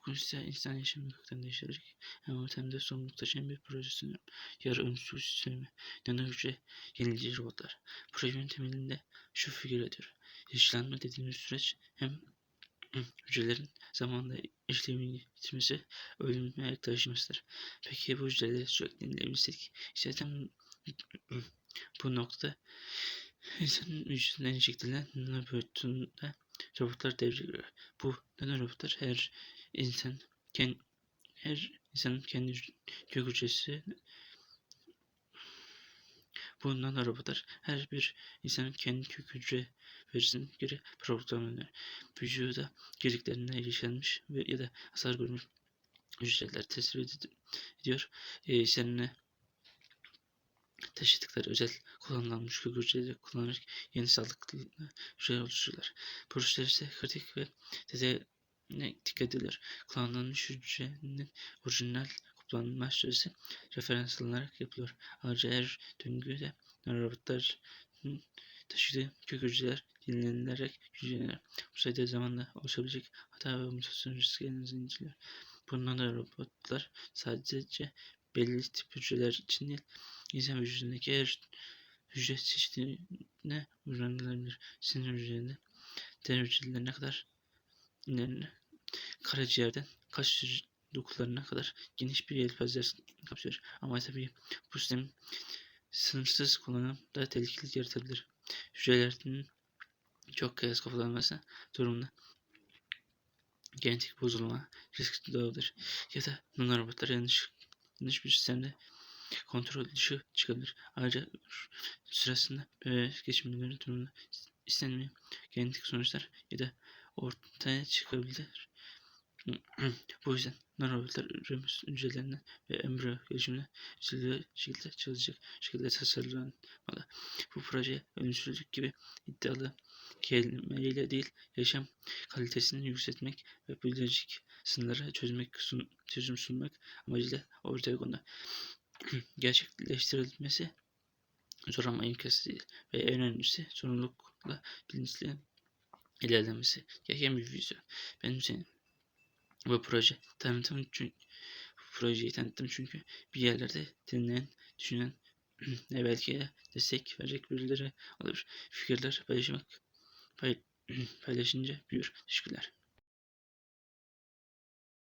Bugün size insan yaşamını kökten değiştirecek hem de sorumluluk taşıyan bir proje sunuyorum. Yarı önsüz sistemi, nano hücre, yenileyici robotlar. Projenin temelinde şu figür ediyor. Yaşlanma dediğimiz süreç hem hücrelerin zamanla işlevini yitirmesi, ölüme yaklaşmasıdır. Peki bu hücreleri sürekli yenileyebilsek, işte tam bu noktada insanın vücudundan şekillenen nano boyutunda robotlar devreye. Bu nano robotlar her insan kendi her insanın kendi kök hücresi bu nano robotlar her bir insanın kendi kök hücre verisine göre programlanıyor. Vücuda girdiklerinde ilişkilenmiş ve ya da hasar görmüş hücreler tespit ediyor. E, üzerine taşıdıkları özel kullanılmış kök hücreleri kullanarak yeni sağlıklı hücreler oluştururlar. Hücreler ise kritik ve ne dikkat edilir. Kullanılmış hücrenin orijinal kullanılma süresi referans alınarak yapılıyor. Ayrıca her döngüde robotlar taşıdığı kök hücreler dinlenilerek güçlenir. Bu sayede zamanla oluşabilecek hata ve mutasyon risklerini inceliyor. Bundan da robotlar sadece belli tip hücreler için değil, insan vücudundaki her hücre çeşidine uygulanabilir. Sinir hücrelerinde diğer hücrelerine kadar ilerine karaciğerden kaç dokularına kadar geniş bir yelpaze kapsıyor. Ama tabii bu sistemin sınırsız kullanım da tehlikeli yaratabilir. Hücrelerinin çok kıyas kafalanması durumunda genetik bozulma riski doğabilir. Ya da nanorobotlar yanlış, yanlış bir sistemde kontrol dışı çıkabilir. Ayrıca sırasında bebek geçimleri durumunda istenmeyen genetik sonuçlar ya da ortaya çıkabilir. Bu yüzden nanorobotlar üremez hücrelerinden ve embriyo gelişimine ciddi şekilde çalışacak şekilde tasarlanmalı. Bu proje ölümsüzlük gibi iddialı kelimeyle değil, yaşam kalitesini yükseltmek ve biyolojik sınırları çözmek, sun, çözüm sunmak amacıyla ortaya kondu. Gerçekleştirilmesi zor ama imkansız değil. Ve en önemlisi sorumlulukla bilinçli ilerlemesi gereken bir vizyon. Benim senin bu proje tanıtım çünkü projeyi tanıttım çünkü bir yerlerde dinleyen, düşünen ve belki destek verecek birileri olabilir. Fikirler paylaşmak pay, paylaşınca büyür. Teşekkürler.